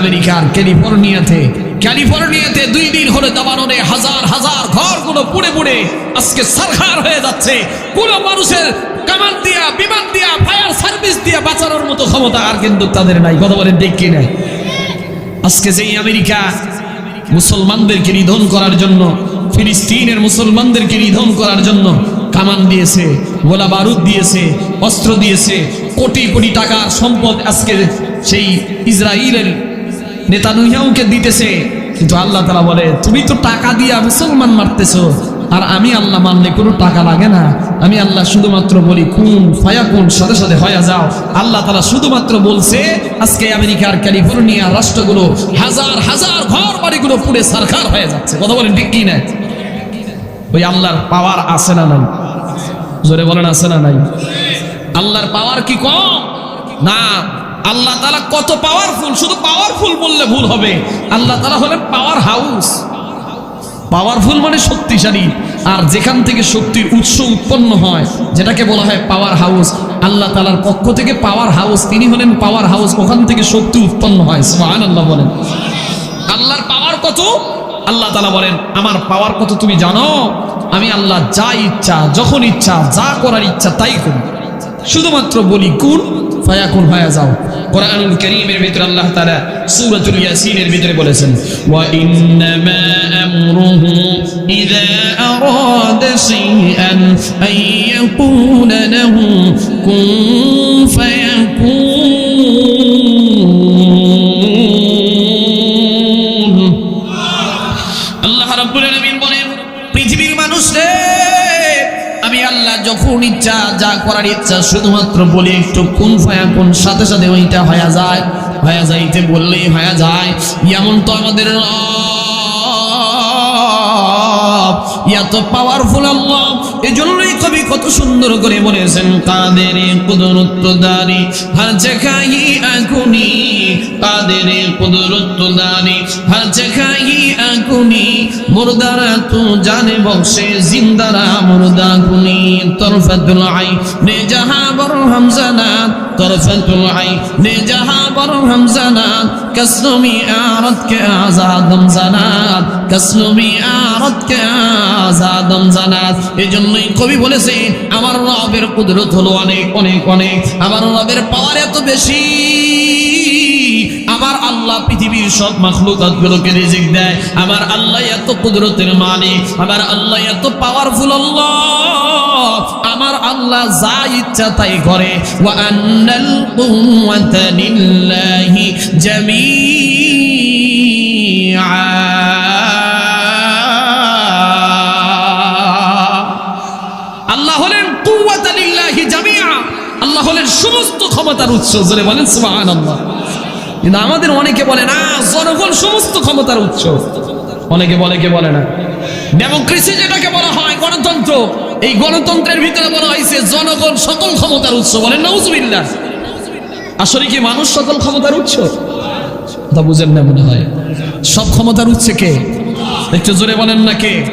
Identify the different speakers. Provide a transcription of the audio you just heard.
Speaker 1: আমেরিকার ক্যালিফোর্নিয়াতে। ক্যালিফোর্নিয়াতে দুই দিন হলে দাবাননে হাজার হাজার ঘরগুলো পুড়ে পুড়ে আজকে সরকার হয়ে যাচ্ছে। কোন মানুষের কামান দিয়া, বিমান দিয়া, ফায়ার সার্ভিস দিয়া বাঁচানোর মতো ক্ষমতা আর কিন্তু তাদের নাই। কথা বলেন ঠিক কি নাই আজকে যেই আমেরিকা মুসলমানদেরকে নিধন করার জন্য, ফিলিস্তিনের মুসলমানদেরকে নিধন করার জন্য কামান দিয়েছে, গোলা বারুদ দিয়েছে, অস্ত্র দিয়েছে, কোটি কোটি টাকার সম্পদ আজকে সেই ইসরায়েলের নেতানুয়াহুকে দিতেছে। কিন্তু আল্লাহ তালা বলে, তুমি তো টাকা দিয়া মুসলমান মারতেছো, আর আমি আল্লাহ মানলে কোনো টাকা লাগে না। আমি আল্লাহ শুধুমাত্র বলি, কোন ফায়া কোন সাথে সাথে হয়ে যাও। আল্লাহ তালা শুধুমাত্র বলছে, আজকে আমেরিকার ক্যালিফোর্নিয়া রাষ্ট্রগুলো হাজার হাজার ঘর বাড়িগুলো পুড়ে সরকার হয়ে যাচ্ছে। কথা বলেন ঠিক কি না? ওই আল্লাহর পাওয়ার আছে না নাই? জোরে বলেন, আছে না নাই? আল্লাহর পাওয়ার কি কম? না। আল্লাহ তালা কত পাওয়ারফুল শুধু পাওয়ারফুল বললে ভুল হবে। আল্লাহ তালা হলেন পাওয়ার হাউস পাওয়ারফুল মানে শক্তিশালী। আর যেখান থেকে শক্তির উৎস উৎপন্ন হয়, যেটাকে বলা হয় পাওয়ার হাউস আল্লাহ তালার পক্ষ থেকে পাওয়ার হাউস তিনি হলেন পাওয়ার হাউস ওখান থেকে শক্তি উৎপন্ন হয়। আল্লাহ বলেন। আল্লাহর পাওয়ার কত? আল্লাহ তালা বলেন, আমার পাওয়ার কত তুমি জানো? আমি আল্লাহ যা ইচ্ছা, যখন ইচ্ছা, যা করার ইচ্ছা তাই করি। শুধুমাত্র বলি কুন ফায়াকুন হয়ে, যাও। কোরআনুল কারীমের ভিতরে আল্লাহ তাআলা সূরাতুল ইয়াসিনের ভিতরে বলেছেন, ওয়া ইন্নামা আমরুহু ইযা আরাদা শাইআন আন ইয়াকুলা লাহু, কুন ফায়াকুন। আল্লাহ রাব্বুল আলামিন বলেন, পৃথিবীর মানুষ রে আল্লাহ যখন ইচ্ছা, যা করার ইচ্ছা, শুধুমাত্র বলি একটু কোন ফায়া কোন, সাথে সাথে ওইটা হয়ে যায়, হয়ে যাইতে বললেই হয়ে যায়। এমন তো আমাদের এত পাওয়ারফুল আল্লাহ। কবি কত সুন্দর করে বলেছেন, কাদের কুদরত দারি হর জায়গায় আগুনি, কাদের কুদরত দারি হর জায়গায় আগুনি মুর্দারা তু জানে বক্সে জিন্দারা মুর্দা গুনি তরফাতুল আই নে জাহা বর হামজানা, তরফাতুল আই নে জাহা বর হামজানা কসমি আরত কে আজাদম জানাত কসমি আরত কে আজাদম জানাত এজন্যই কবি বলেছে, আমার রবের কুদরত হলো অনেক অনেক অনেক। আমার রবের পাওয়ার এত বেশি আমার আল্লাহ পৃথিবীর সব মাখলুকাত গুলোকে রিজিক দেয়। আমার আল্লাহ এত কুদরতের মালিক। আমার আল্লাহ এত পাওয়ারফুল আল্লাহ। আমার আল্লাহ যা ইচ্ছা তাই করে। আল্লাহ হলেন কুওয়াতা লিল্লাহি জামিআ। আল্লাহ হলেন সমস্ত ক্ষমতার উৎস। জোরে বলেন সুবহানাল্লাহ। কিন্তু আমাদের অনেকে বলে, না, জনগণ সমস্ত ক্ষমতার উৎস। অনেকে বলে, কে বলে না? ডেমোক্রেসি যেটাকে বলা হয়, গণতন্ত্র, এই গণতন্ত্রের ভিতরে বলা হয়েছে, জনগণ সকল ক্ষমতার উৎস। বলেন, নাউজুবিল্লাহ। আসলে কি মানুষ সকল ক্ষমতার উৎস? বুঝেন না মনে হয়। সব ক্ষমতার উৎসে কে? একটু জোরে বলেন না কে?